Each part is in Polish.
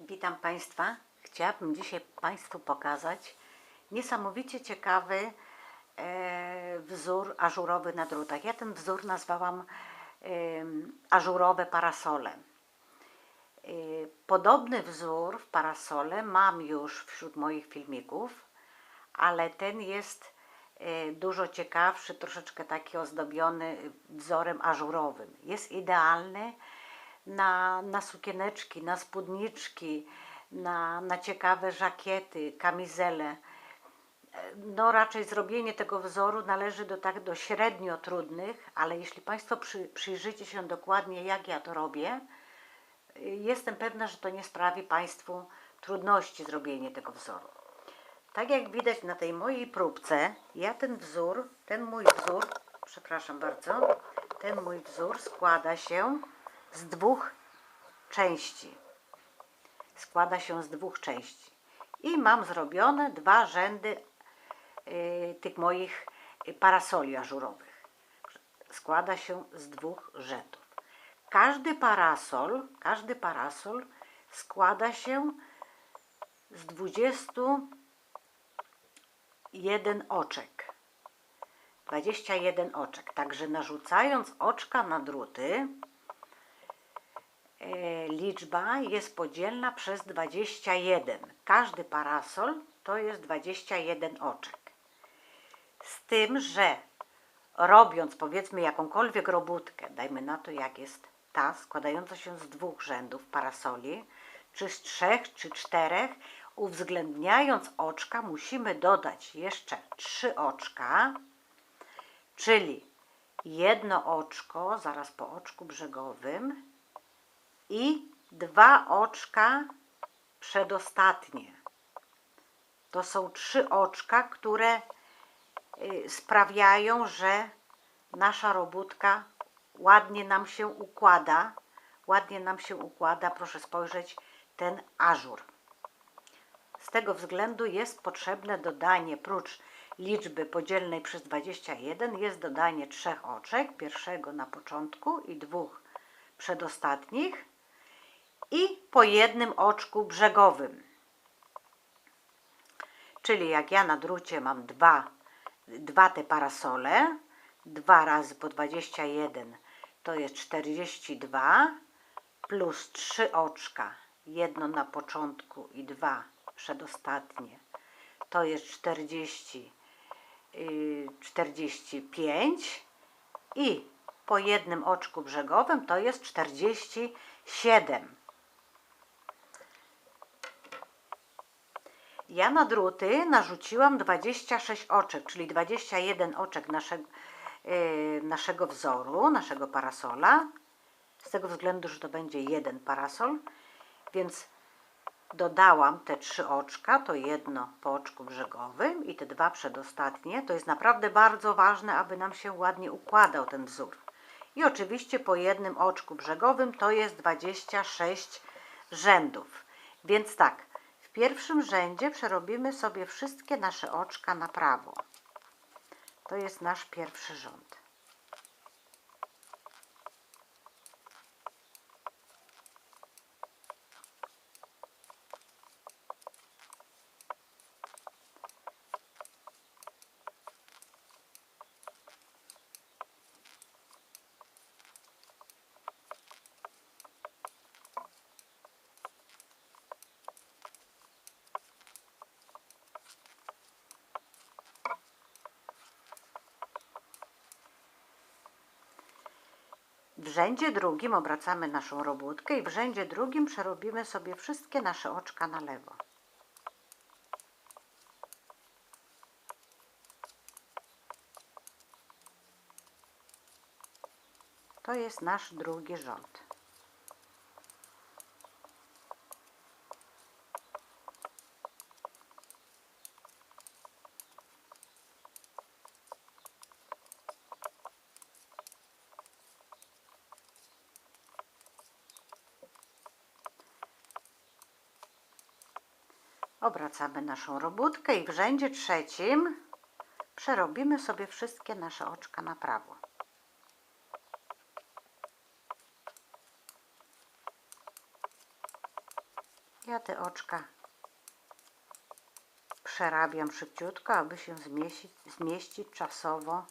Witam Państwa. Chciałabym dzisiaj Państwu pokazać niesamowicie ciekawy e, wzór ażurowy na drutach. Ja ten wzór nazwałam em, ażurowe parasole. E, Podobny wzór w parasole mam już wśród moich filmików, ale ten jest e, dużo ciekawszy, troszeczkę taki ozdobiony wzorem ażurowym. Jest idealny na, na sukieneczki, na spódniczki, na, na ciekawe żakiety, kamizele. No raczej zrobienie tego wzoru należy do tak do średnio trudnych, ale jeśli Państwo przy, przyjrzycie się dokładnie jak ja to robię, jestem pewna, że to nie sprawi Państwu trudności zrobienie tego wzoru. Tak jak widać na tej mojej próbce, ja ten wzór, ten mój wzór, przepraszam bardzo, ten mój wzór składa się z dwóch części. Składa się z dwóch części. I mam zrobione dwa rzędy y, tych moich parasoli ażurowych. Składa się z dwóch rzędów. Każdy parasol, każdy parasol składa się z 21 oczek. 21 oczek. Także narzucając oczka na druty, liczba jest podzielna przez 21. Każdy parasol to jest 21 oczek. Z tym, że robiąc powiedzmy jakąkolwiek robótkę, dajmy na to jak jest ta, składająca się z dwóch rzędów parasoli, czy z trzech, czy czterech, uwzględniając oczka, musimy dodać jeszcze trzy oczka, czyli jedno oczko zaraz po oczku brzegowym i dwa oczka przedostatnie. To są trzy oczka, które y, sprawiają, że nasza robótka ładnie nam się układa. Ładnie nam się układa, proszę spojrzeć, ten ażur. Z tego względu jest potrzebne dodanie, prócz liczby podzielnej przez 21, jest dodanie trzech oczek, pierwszego na początku i dwóch przedostatnich i po jednym oczku brzegowym. Czyli jak ja na drucie mam dwa, dwa te parasole, dwa razy po 21 to jest 42, plus trzy oczka, jedno na początku i dwa przedostatnie, to jest 40, yy, 45 i po jednym oczku brzegowym to jest 47. Ja na druty narzuciłam 26 oczek, czyli 21 oczek naszego, yy, naszego wzoru, naszego parasola. Z tego względu, że to będzie jeden parasol, więc dodałam te trzy oczka, to jedno po oczku brzegowym i te dwa przedostatnie. To jest naprawdę bardzo ważne, aby nam się ładnie układał ten wzór. I oczywiście po jednym oczku brzegowym to jest 26 rzędów. Więc tak, pierwszym rzędzie przerobimy sobie wszystkie nasze oczka na prawo. To jest nasz pierwszy rząd. W rzędzie drugim obracamy naszą robótkę i w rzędzie drugim przerobimy sobie wszystkie nasze oczka na lewo. To jest nasz drugi rząd. Obracamy naszą robótkę i w rzędzie trzecim przerobimy sobie wszystkie nasze oczka na prawo. Ja te oczka przerabiam szybciutko, aby się zmieścić, zmieścić czasowo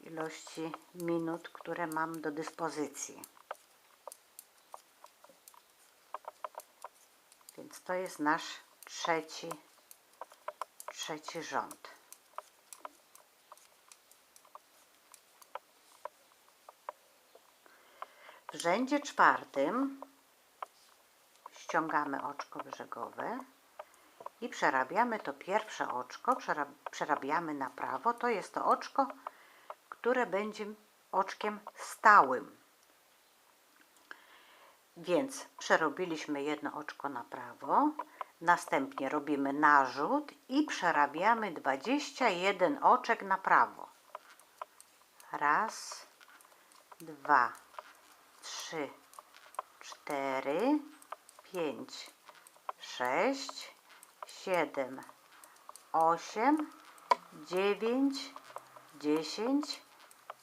ilości minut, które mam do dyspozycji. Więc to jest nasz trzeci, trzeci rząd. W rzędzie czwartym ściągamy oczko brzegowe i przerabiamy to pierwsze oczko, przera- przerabiamy na prawo. To jest to oczko, które będzie oczkiem stałym. Więc przerobiliśmy jedno oczko na prawo, następnie robimy narzut i przerabiamy 21 oczek na prawo. Raz, dwa, trzy, cztery, pięć, sześć, siedem, osiem, dziewięć, dziesięć,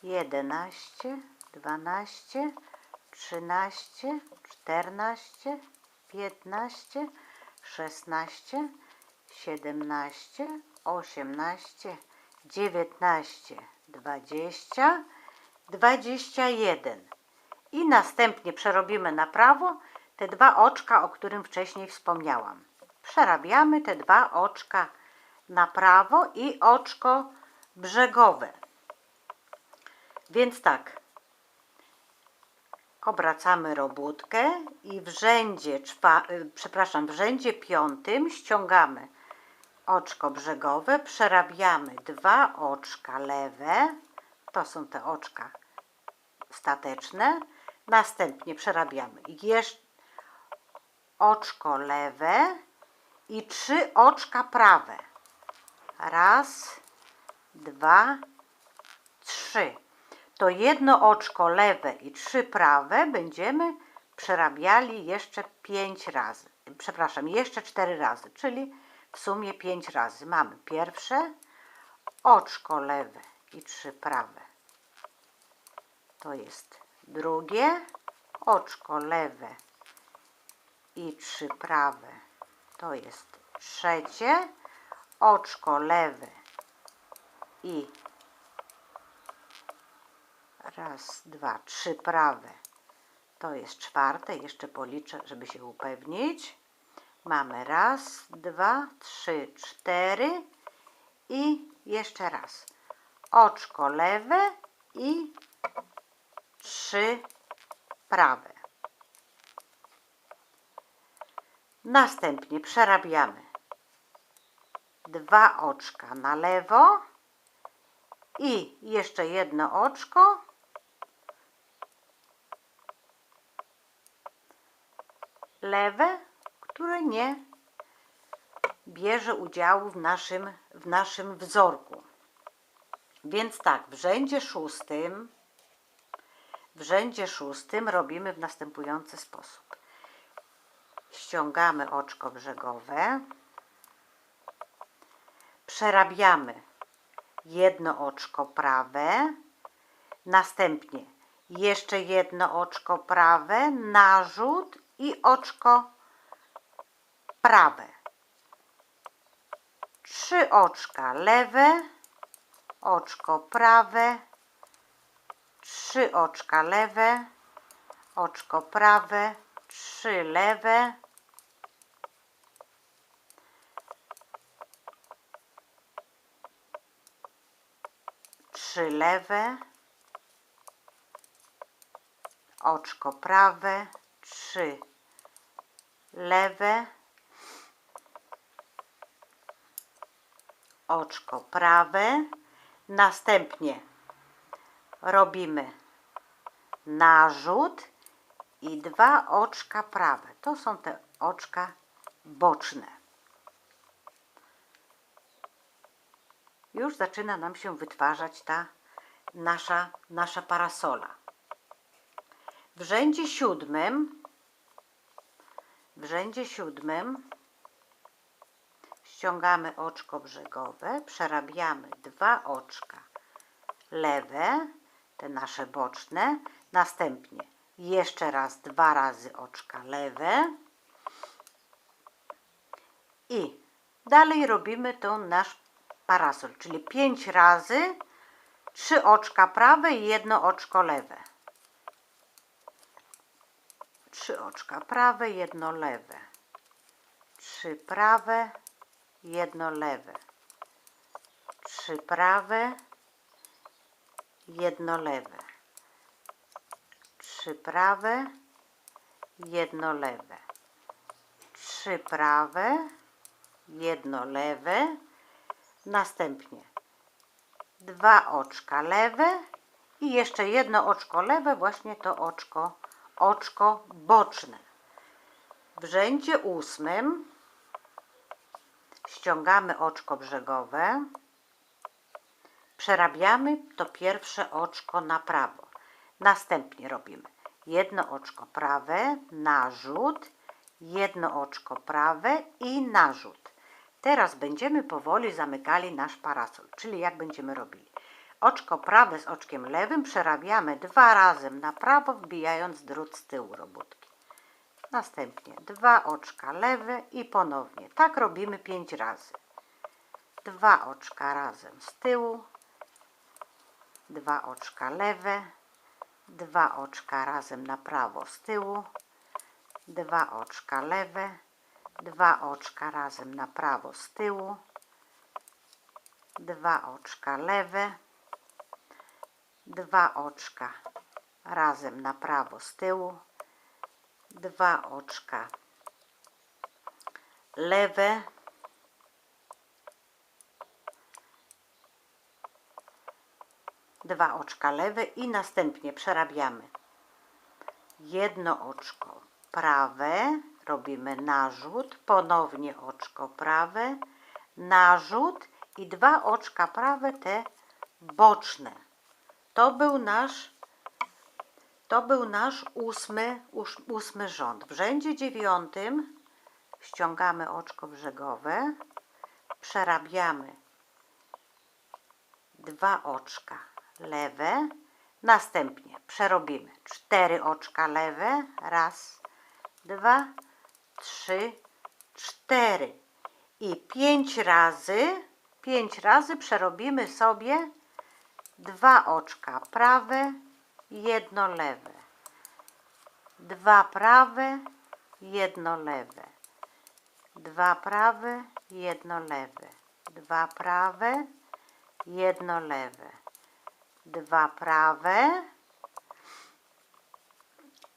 jedenaście, dwanaście, trzynaście, czternaście, piętnaście, szesnaście, siedemnaście, osiemnaście, dziewiętnaście, dwadzieścia, dwadzieścia jeden. I następnie przerobimy na prawo te dwa oczka, o którym wcześniej wspomniałam. Przerabiamy te dwa oczka na prawo i oczko brzegowe. Więc tak, obracamy robótkę i w rzędzie, czwa, y, przepraszam, w rzędzie piątym ściągamy oczko brzegowe, przerabiamy dwa oczka lewe, to są te oczka stateczne, następnie przerabiamy jeszcze oczko lewe i trzy oczka prawe. Raz, dwa, trzy. To jedno oczko lewe i trzy prawe będziemy przerabiali jeszcze pięć razy. Przepraszam, jeszcze cztery razy, czyli w sumie pięć razy. Mamy pierwsze oczko lewe i trzy prawe. To jest drugie oczko lewe i trzy prawe. To jest trzecie oczko lewe i raz, dwa, trzy prawe. To jest czwarte. Jeszcze policzę, żeby się upewnić. Mamy raz, dwa, trzy, cztery i jeszcze raz. Oczko lewe i trzy prawe. Następnie przerabiamy dwa oczka na lewo i jeszcze jedno oczko lewe, które nie bierze udziału w naszym, w naszym wzorku. Więc tak, w rzędzie szóstym w rzędzie szóstym robimy w następujący sposób. Ściągamy oczko brzegowe, przerabiamy jedno oczko prawe, następnie jeszcze jedno oczko prawe, narzut i oczko prawe. Trzy oczka lewe, oczko prawe, trzy oczka lewe, oczko prawe, trzy lewe, trzy lewe, oczko prawe, trzy lewe, oczko prawe, następnie robimy narzut i dwa oczka prawe. To są te oczka boczne. Już zaczyna nam się wytwarzać ta nasza, nasza parasola. W rzędzie siódmym w rzędzie siódmym ściągamy oczko brzegowe, przerabiamy dwa oczka lewe, te nasze boczne, następnie jeszcze raz dwa razy oczka lewe I dalej robimy to nasz parasol, czyli 5 razy 3 oczka prawe i jedno oczko lewe. Trzy oczka prawe, jedno lewe. Trzy prawe, jedno lewe. Trzy prawe, jedno lewe. Trzy prawe, jedno lewe. Trzy prawe, jedno lewe. Następnie dwa oczka lewe i jeszcze jedno oczko lewe, właśnie to oczko, oczko boczne. W rzędzie ósmym ściągamy oczko brzegowe, przerabiamy to pierwsze oczko na prawo. Następnie robimy jedno oczko prawe, narzut, jedno oczko prawe i narzut. Teraz będziemy powoli zamykali nasz parasol, czyli jak będziemy robili. Oczko prawe z oczkiem lewym przerabiamy dwa razy na prawo, wbijając drut z tyłu robótki. Następnie dwa oczka lewe i ponownie. Tak robimy pięć razy. Dwa oczka razem z tyłu, dwa oczka lewe, dwa oczka razem na prawo z tyłu, dwa oczka lewe, dwa oczka razem na prawo z tyłu, dwa oczka lewe, dwa oczka razem na prawo z tyłu, dwa oczka lewe, dwa oczka lewe i następnie przerabiamy. Jedno oczko prawe, robimy narzut, ponownie oczko prawe, narzut i dwa oczka prawe, te boczne. To był nasz, to był nasz ósmy, ós- ósmy rząd. W rzędzie dziewiątym ściągamy oczko brzegowe, przerabiamy dwa oczka lewe, następnie przerobimy cztery oczka lewe, raz, dwa, trzy, cztery i pięć razy, pięć razy przerobimy sobie dwa oczka prawe, jedno lewe, dwa prawe, jedno lewe, dwa prawe, jedno lewe, dwa prawe, jedno lewe, dwa prawe,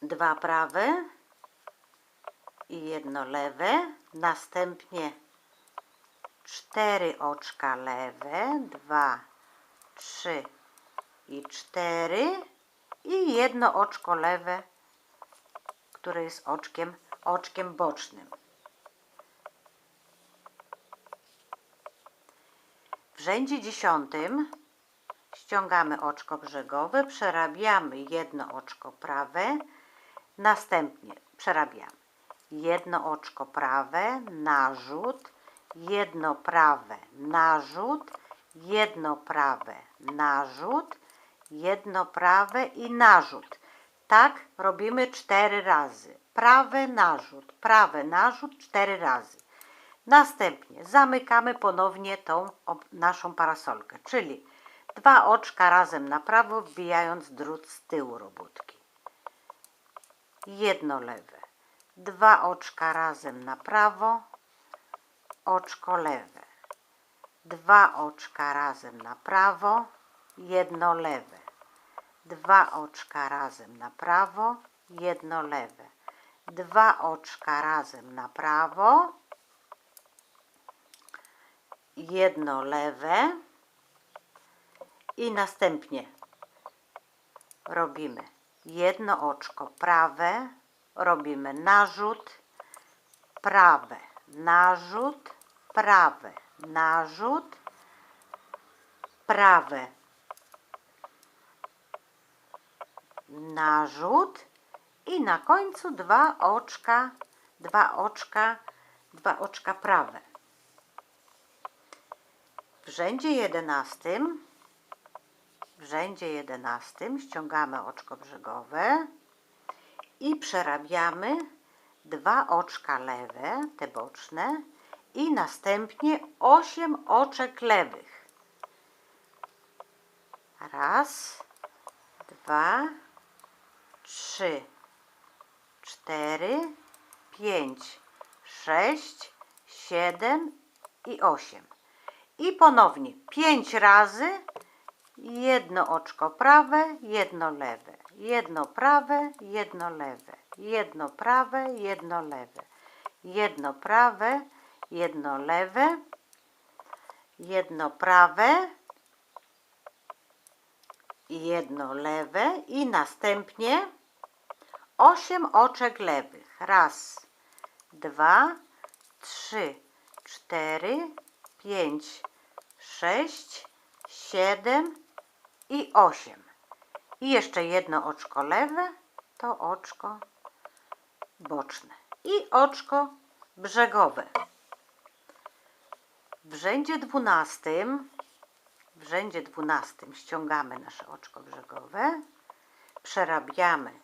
dwa prawe i jedno lewe, następnie cztery oczka lewe, dwa, trzy i cztery i jedno oczko lewe, które jest oczkiem, oczkiem bocznym. W rzędzie dziesiątym ściągamy oczko brzegowe, przerabiamy jedno oczko prawe, następnie przerabiamy jedno oczko prawe, narzut, jedno prawe, narzut, jedno prawe, narzut, jedno prawe i narzut. Tak robimy cztery razy. Prawe, narzut, prawe, narzut cztery razy. Następnie zamykamy ponownie tą naszą parasolkę, czyli dwa oczka razem na prawo, wbijając drut z tyłu robótki. Jedno lewe. Dwa oczka razem na prawo, oczko lewe. Dwa oczka razem na prawo, jedno lewe. Dwa oczka razem na prawo, jedno lewe. Dwa oczka razem na prawo, jedno lewe i następnie robimy jedno oczko prawe, robimy narzut, prawe, narzut, prawe, narzut, prawe, narzut i na końcu dwa oczka, dwa oczka, dwa oczka prawe. W rzędzie jedenastym, w rzędzie jedenastym ściągamy oczko brzegowe i przerabiamy dwa oczka lewe, te boczne i następnie 8 oczek lewych. Raz, dwa, trzy, cztery, pięć, sześć, siedem i osiem. I ponownie pięć razy jedno oczko prawe, jedno lewe, jedno prawe, jedno lewe, jedno prawe, jedno lewe, jedno prawe, jedno lewe, jedno prawe, jedno lewe i następnie osiem oczek lewych. Raz, dwa, trzy, cztery, pięć, sześć, siedem i osiem. I jeszcze jedno oczko lewe, to oczko boczne. I oczko brzegowe. W rzędzie dwunastym, w rzędzie dwunastym ściągamy nasze oczko brzegowe, przerabiamy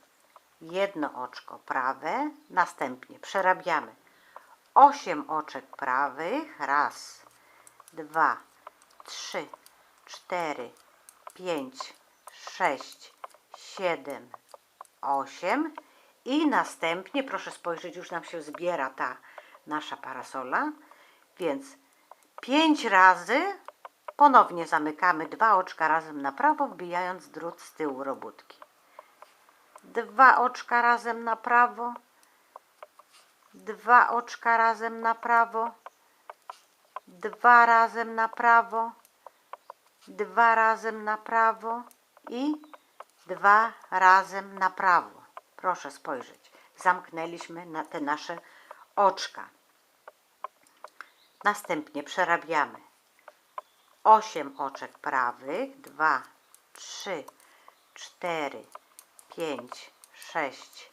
jedno oczko prawe, następnie przerabiamy 8 oczek prawych, raz, dwa, trzy, cztery, pięć, sześć, siedem, osiem i następnie, proszę spojrzeć, już nam się zbiera ta nasza parasola, więc pięć razy ponownie zamykamy dwa oczka razem na prawo, wbijając drut z tyłu robótki dwa oczka razem na prawo, dwa oczka razem na prawo, dwa razem na prawo, dwa razem na prawo i dwa razem na prawo. Proszę spojrzeć. Zamknęliśmy na te nasze oczka. Następnie przerabiamy 8 oczek prawych, 2, 3, 4, 5, 6,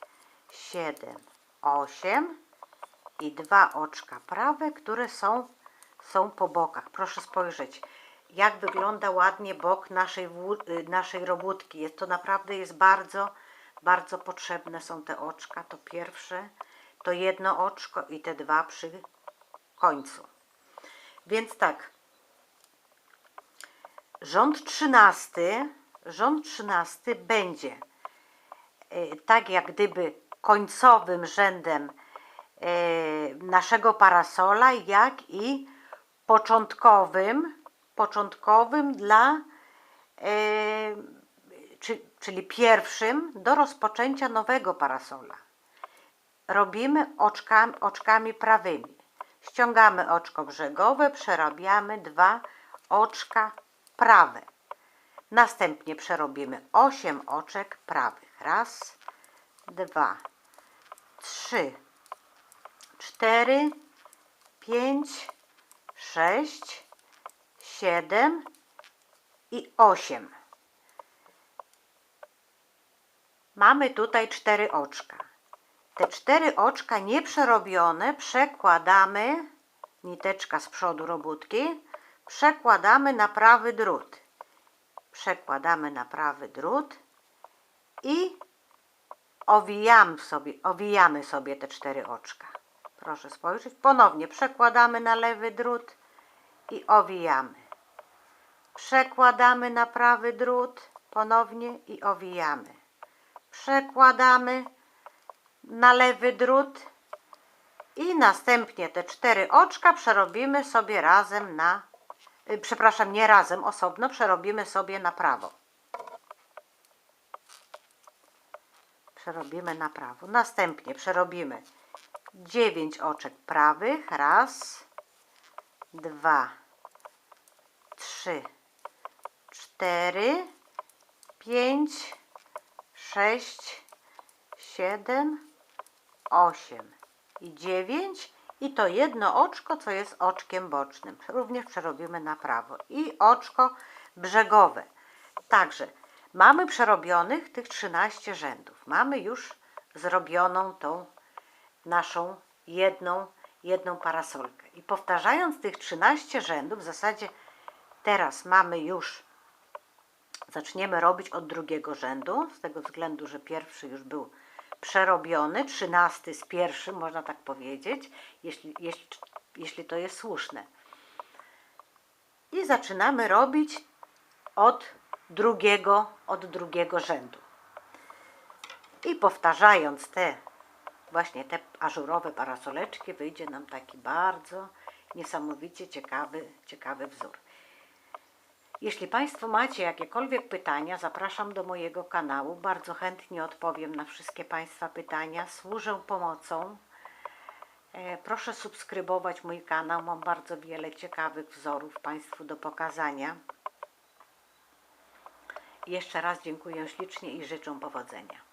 7, 8 i dwa oczka prawe, które są, są po bokach. Proszę spojrzeć, jak wygląda ładnie bok naszej, y, naszej robótki. Jest to naprawdę jest bardzo, bardzo potrzebne są te oczka. To pierwsze, to jedno oczko i te dwa przy końcu. Więc tak, rząd trzynasty, rząd trzynasty będzie e, tak jak gdyby końcowym rzędem e, naszego parasola, jak i początkowym, początkowym dla, e, czy, czyli pierwszym do rozpoczęcia nowego parasola. Robimy oczkami, oczkami prawymi. Ściągamy oczko brzegowe, przerabiamy dwa oczka prawe. Następnie przerobimy 8 oczek prawych. Raz, dwa, trzy, cztery, pięć, sześć, siedem i osiem. Mamy tutaj cztery oczka. Te cztery oczka nieprzerobione przekładamy, niteczka z przodu robótki, przekładamy na prawy drut. Przekładamy na prawy drut i owijamy sobie, owijamy sobie te cztery oczka. Proszę spojrzeć. Ponownie przekładamy na lewy drut i owijamy. Przekładamy na prawy drut ponownie i owijamy. Przekładamy na lewy drut i następnie te cztery oczka przerobimy sobie razem na, y, przepraszam, nie razem, osobno przerobimy sobie na prawo. Przerobimy na prawo. Następnie przerobimy 9 oczek prawych. Raz, dwa, trzy, cztery, pięć, sześć, siedem, osiem i dziewięć i to jedno oczko, co jest oczkiem bocznym. Również przerobimy na prawo. I oczko brzegowe. Także mamy przerobionych tych 13 rzędów. Mamy już zrobioną tą naszą jedną, jedną parasolkę. I powtarzając tych 13 rzędów, w zasadzie teraz mamy już, zaczniemy robić od drugiego rzędu, z tego względu, że pierwszy już był przerobiony, trzynasty z pierwszym, można tak powiedzieć. Jeśli, jeśli jeśli to jest słuszne. I zaczynamy robić od drugiego, od drugiego rzędu. I powtarzając te właśnie te ażurowe parasoleczki, wyjdzie nam taki bardzo niesamowicie ciekawy, ciekawy wzór. Jeśli Państwo macie jakiekolwiek pytania, zapraszam do mojego kanału. Bardzo chętnie odpowiem na wszystkie Państwa pytania. Służę pomocą. E, Proszę subskrybować mój kanał. Mam bardzo wiele ciekawych wzorów Państwu do pokazania. Jeszcze raz dziękuję ślicznie i życzę powodzenia.